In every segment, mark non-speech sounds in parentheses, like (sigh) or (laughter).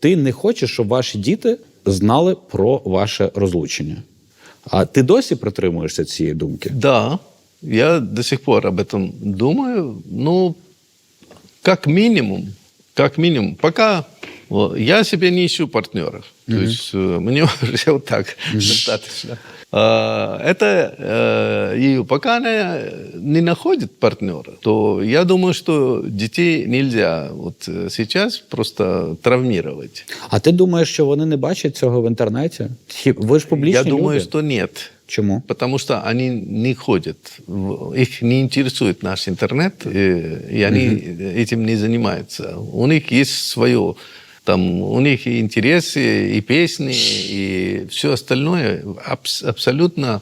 ти не хочеш, щоб ваші діти знали про ваше розлучення. А ти досі притримуєшся цієї думки? Да, я до сих пор об этом думаю. Ну, как минимум, как минимум, пока я себе не ищу партнеров. То есть э, мне уже (laughs) вот так достаточно. А, Это э, и пока она не находит партнера, то я думаю, что детей нельзя вот э, сейчас просто травмировать. А ти думаєш, що вони не бачать цього в інтернеті? Хі- Ви ж публічні я думаю, люди. что нет. Чому? Потому что они не ходят, в- их не интересует наш интернет, и, и они этим не занимаются. У них есть свое, там, у них и интересы, и песни, и все остальное абс- абсолютно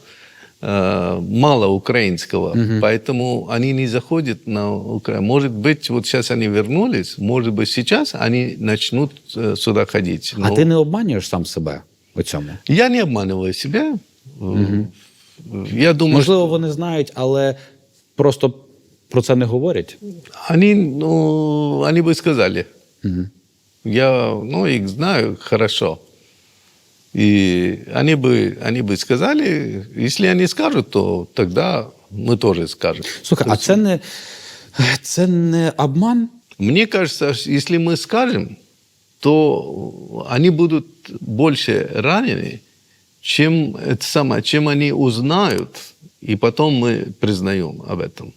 э, мало украинского, поэтому они не заходят на Украину. Может быть, вот сейчас они вернулись, может быть, сейчас они начнут э, сюда ходить. А Но ти не обманюєш сам себе у цьому? Я не обманываю себя. Я думаю, Можливо, вони знають, але просто про це не говорять. Они, ну, они бы сказали. Я, ну, их знаю хорошо. И они бы, они бы сказали, если они скажут, то тогда мы тоже скажем. Слухай, а це не, це не обман? Мне кажется, если мы скажем, то они будут больше ранены, чем, это самое, чем они узнают, и потом мы признаем об этом.